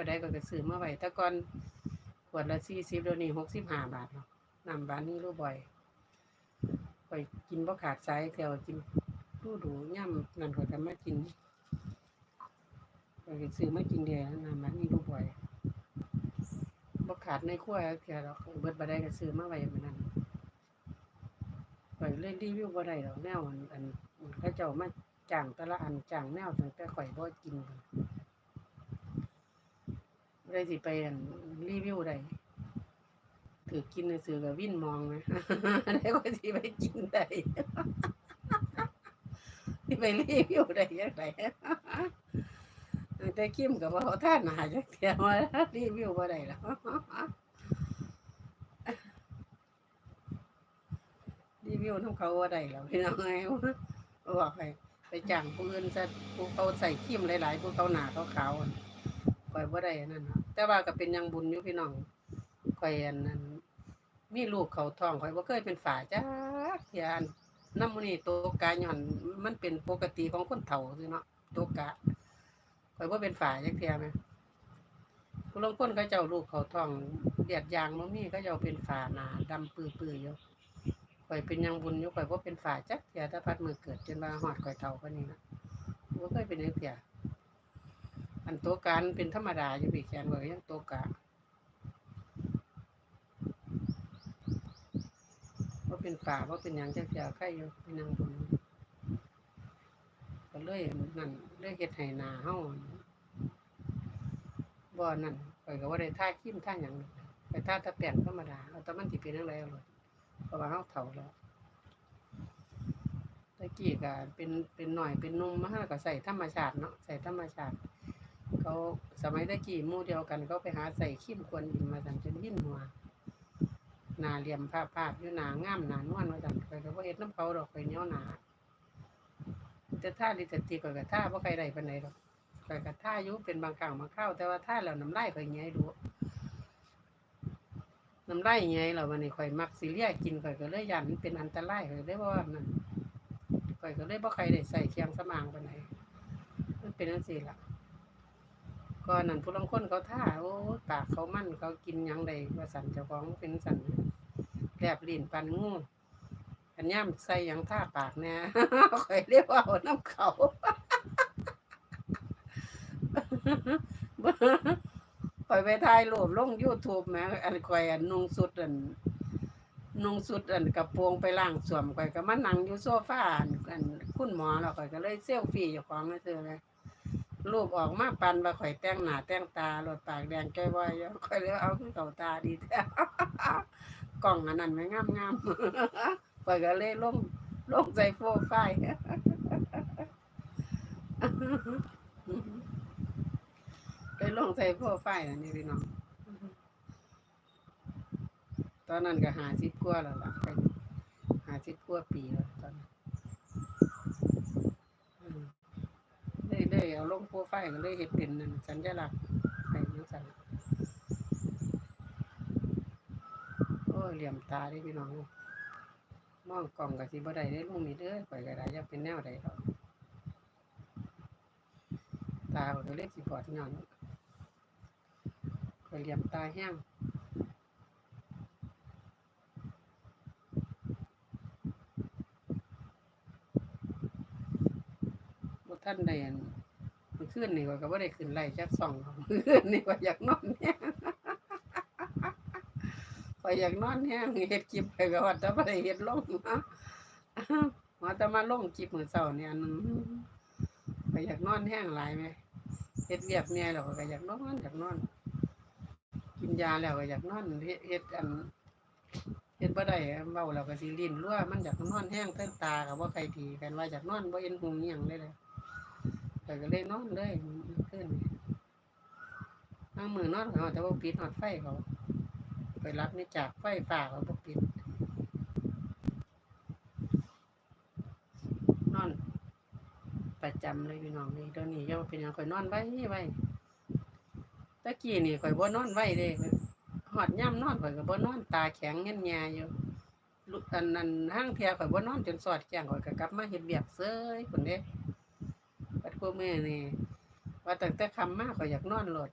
ไปได้ก็ไปซื้อมาไว้แต่ก่อนขวดละ40เดี๋ยวนี้65บห้าบาทเนาะน้ำบานนี้รู้บ่อยข่อยกินบ่ขาดสายแถวกินดูดูย่ำนั่นข่อยก็มากินข่อยก็ซื้อมากินเดียวน้ำบานนี้รู้บ่อยบ่ขาดในครัวแค่เราเบิดบ่ได้ก็ซื้อมาไว้มื้อนั้นข่อยเล่นรีวิวบ่ได้ดอกแนวอันอันเขาเจ้ามาจ้างแต่ละอันจ้างแนวตั้งแต่ข่อยบ่กิน ได้สิไปรีวิวได้ถือกินซื่อๆก็วินมองนะได้ก็สิไปกินได้สิไปรีวิวได้จังไดแต่คิมก็บ่เอาท่าน้าจักเที่ยว่ารีวิวบ่ได้แล้วรีวิวนำเขาบ่าได้แล้วพี่น้องเอ้ยบอกให้ไปจ้างผู้อื่นซะผู้เขาใส่ครีมหลายๆผู้เขาหน้าขาว ข่อยบ่ได้อันนั่นเนาะแต่ว่าก็เป็นยังบุญอยู่พี่น้องข่อยอันนั้นมีลูกเขาท้องข่อยบ่เคยเป็นฝาจักเที่ยอันน้ำมื้อนี้โตกะย้อนมันเป็นปกติของคนเฒ่าซื่อเนาะโตกะข่อยบ่เป็นฝาจักเที่ยแม่ผู้ลางคนเขาเจ้าลูกเขาท้องเลียดยางบ่มีเขาเจ้าเป็นฝาหนาดำปื้อๆอยู่ข่อยเป็นยังบุญอยู่ข่อยบ่เป็นฝาจักเทียแต่พัดมือเกิดจนว่าฮอดข่อยเฒ่าปานนี้นะบ่เคยเป็นจักเทีย อันตัวการเป็นธรรมดาอยู่พี่แขนเว่ายังตัวกะว่าเป็นป่าว่าเป็นหยังจักอยาใครอยู่เป็นนางบุญก็เลยนั่นเลยเฮ็ดให้หนาเฮาบ่นั่นข่อยก็บ่าได้ท่าคิ้มท่าหยังไปท่าตะแป้งธรรมดาแล้วแต่มันสิเป็นจังไดเอาโลดเพราะว่าเฮาเฒ่าแล้วตะกี้ก็เป็นเป็นหน่อยเป็นนุ่มมาเฮาก็ใส่ธรรมชาติเนาะใส่ธรรมชาติ เขาสมัยตะกี้มู่เดียวกันเขาไปหาใส่ขี้มควนอิมมาสั่นจนวิ่นหัวหนาเหลี่ยมภาพภาพอยู่หนางามหนานวลมาสั่นข่อยก็บ่เฮ็ดน้ำเขาดอกข่อยเนียหนาแต่ท่าลิตติข่อยก็ท่าบ่ใครได้ปานใดดอกข่อยก็ท่ายู่เป็นบางครั้งบางคราวแต่ว่าท่าแล้วน้ำลายข่อยเหยดูน้ำลายเหยแล้ววันนี้ข่อยมักสิเลียกินข่อยก็เลยยันมันเป็นอันตรายข่อยเลยบ่ว่านั่นข่อยก็เลยบ่ใครได้ใส่เคียงสมางปานใดมันเป็นจังซี่ล่ะ ก่อนนั้นผู้ลางคนเขาท่าโอ้ปากเขามั่นเขากินยังใดว่าสันเจ้าของเป็นสันแลบลิ้นปันงูอันย่ำใส่ยังท่าปากแน่ข่อยเรียกว่าน้ำเขาข่อยไปถ่ายรูปลง YouTube แหมอันข่อยอันนุ่งสุดอันนุ่งสุดอันกระโปรงไปล้างสวมข่อยก็มานั่งอยู่โซฟาอันอันคุณหมอแล้วข่อยก็เลยเซลฟี่เจ้าของนั่นเือเลย รูปออกมาปันว่าข่อยแต่งหน้าแต่งตาโลดปากแดงแก้บ่อยอยู่ข่อยเลยเอาเก่าตาดีแท้กล้องอันนั้นไม่งามงามๆข่อยก็เลยลงลงใส่โปรไฟล์เลงใส่โปรไฟล์อันนี้พี่น้องตอนนั้นก็หาสิบกว่าแล้วล่ะหาสิบกว่าปีแล้วตอนนั้นอืม เลยเอาลงโปรไฟล์ก็เลยเห็นเป็นสัญลักษณ์ไปยังสันโอ้เหลี่ยมตาเด้พี่น้องมองกล่องกับสิบ่ได้ได้ลงนี่เด้อข่อยก็ได้อยากเป็นแนวใดดอกตาข่อยก็เลยสิบอดย้อนข่อยเหลี่ยมตาแห้งบ่ทันได้ อันมื้อคืนนี่ข่อยก็บ่ได้ขึ้นไลฟ์จักสองหรอกมื้อคืนนี่ข่อยอยากนอนแห้งข่อยอยากนอนแห้งเฮ็ดคลิปข่อยก็ว่าแต่บ่ได้เฮ็ดลงนะว่าแต่มาลงคลิปมื้อเช้านี่อันหนึงข่อยากนอนแห้งหลายแหมเฮ็ดเวียกเมียแล้วข้อยก็อยากนอนอยากนอน กินยาแล้วก็อยากนอนเฮ็ดเฮ็ดอันเฮ็ดบ่ได้เว้าแล้วก็สิลิ้นรั่วมันอยากนอนแห้งเทิงตาก็บ่ค่อยดีกันว่าอยากนอนบ่เห็นหงอิหยังเลยเลย อยก็เลยนอนเลยมื้นนี่บางมือนอนเขาแต่ว่าปิดฮอดไฟเขาไปรับนี่จากไฟฟ้าเขาบ่ปิด นอน ประจำเลยพี่น้องนี่เดี๋ยวนี้เจ้าเป็นยังข่อยนอนไว้ไว้ตะกี้นี่ข่อยบ่นอนไว้เด้หอดย่ำนอนข่อยก็บ่นอนตาแข็งเงี้ยแงอยู่ลุกอันนั้นห้างเพียข่อยบ่นอนจนสอดแจ้งข่อยก็กลับมาเฮ็ดเวียกเซยพุ่นเด้ ปัดกูมื้อนี่ว่าตั้งแต่คำมาข่ออยากนอนโลด